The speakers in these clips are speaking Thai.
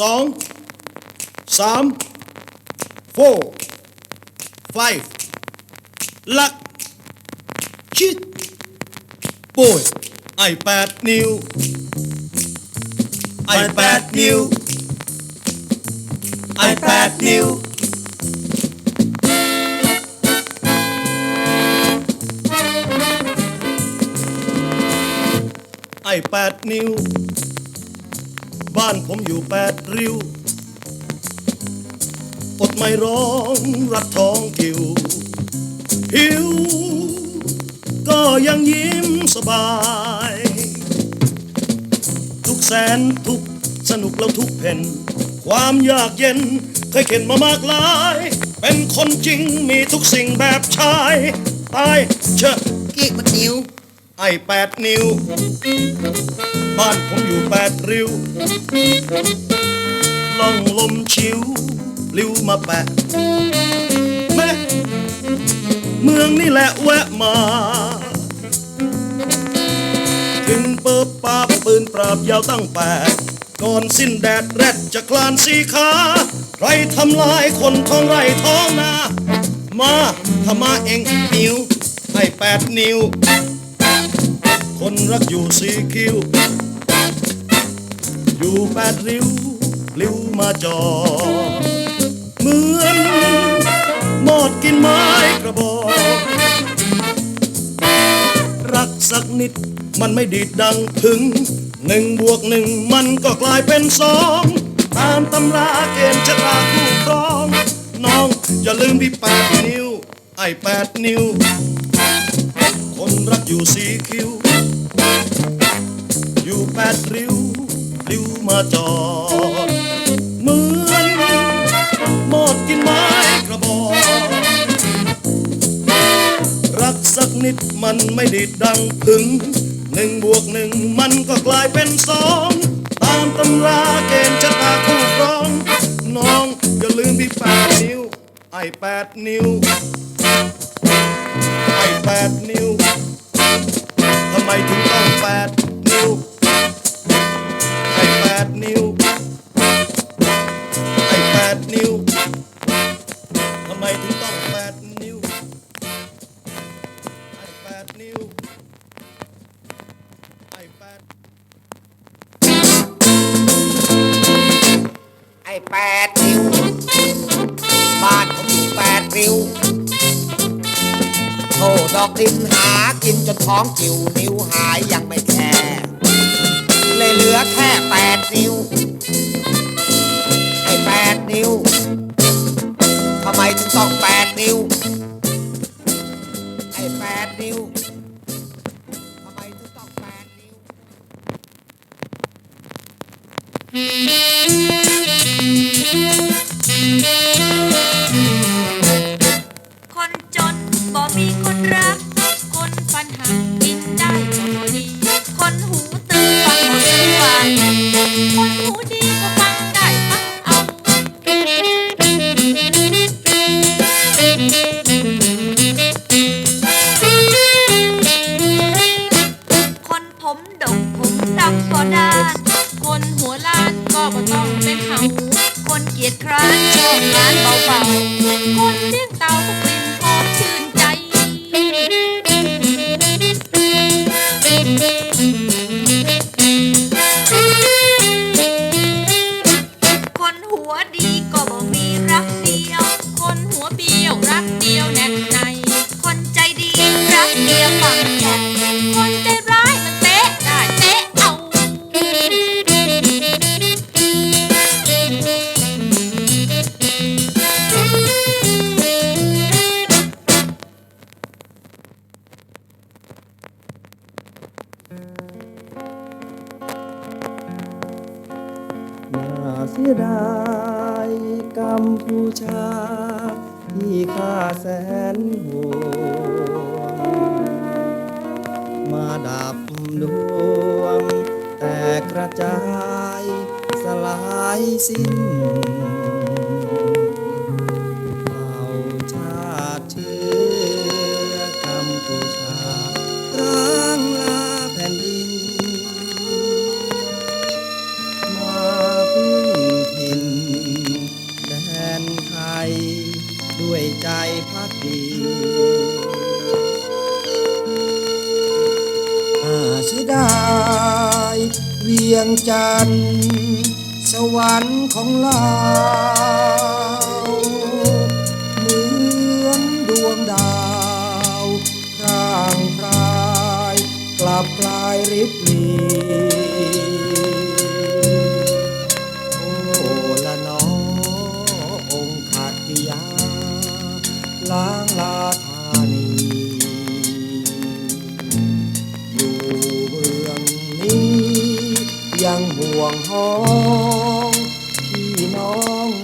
สองสาม four five ลักชิดโป้ย บ้านผมอยู่แปดริ้ว อดไม่ร้องรัดท้องคิวหิว ก็ยังยิ้มสบาย ทุกแสนทุกสนุกแล้วทุกเพนความยากเย็นเคยเข็นมามากลาย เป็นคนจริงมีทุกสิ่งแบบชายตายเชอะกี่มันนิ้ว ไอแปดนิ้ว บ้านผมอยู่แปดริ้วล่องลมชิวลิ้วมาแปะแม่เมืองนี่แหละแวะมา ถึงเปิบปาปืนปราบยาวตั้งแปดก่อนสิ้นแดดแรดจะคลานสีขา ใครทำลายคนท้องไร่ท้องนา มาทำมาเองนิ้ว ให้แปดนิ้ว คนรักอยู่สีคิ้ว อยู่แปดริ้วริ้วมาจอ เหมือนหมอดกินไม้กระบอก รักสักนิดมันไม่ดีดดังถึงหนึ่งบวกหนึ่งมันก็กลายเป็นสองตามตำราเกณฑ์ชะตาคู่ครอง น้องอย่าลืมพี่แปดนิ้ว ไอ้แปดนิ้ว คนรักอยู่สีคิ้ว อยู่แปดริ้วิวมาจอดเหมือนหมดกินไม้กระบอกรักสักนิดมันไม่ได้ดังถึงหนึ่งบวกหนึ่งมันก็กลายเป็นสองตามตำราเกณฑ์ชะตาคู่ครอง น้องอย่าลืมพี่แปดนิ้ว ไอ้แปดนิ้ว ไอ้แปดนิ้วทำไมถึงต้องแปดนิ้ว แปดนิ้ว บ้านผมอยู่แปดริ้วโอ้ดอกดินหากินจนท้องจิ๋วนิ้วหายยังไม่แคร์เลยเหลือแค่แปดนิ้ว ไอ้แปดนิ้ว ทำไมถึงต้องแปดนิ้ว ไอ้แปดนิ้วทำไมถึงต้องแปดนิ้ว คนจนบ่มีคนรัก คนฟันหักกินได้บ่ดี คนหูตึงฟังบ่ซื้อวางคนหูดีก็ฟังได้ฟังเอาานเบาๆคนเลี้ยงเต่าก็กลิ่นหอมชื่นใจ คนหัวดี เสียดายกัมพูชา ที่ข้าแสนห่วงมาดับดวง แต่กระจายสลายสิ้น วียงจันทร์สวรรค์ของเราเหมือนดวงดาวร่างพรายกลับกลายริบหรีโอ้ละนอองค์ขาดกิยาล้างลา ห่วงห้องพี่น้อง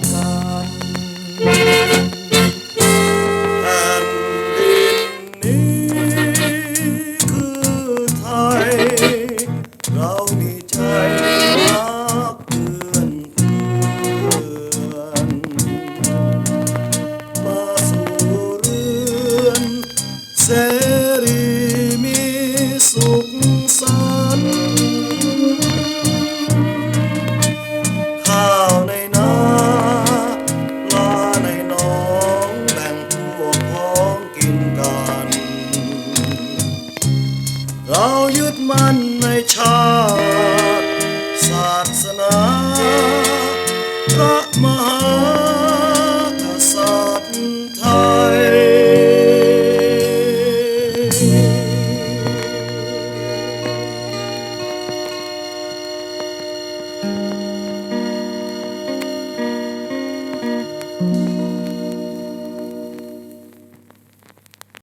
ឆាតសាសនាព្រះមហា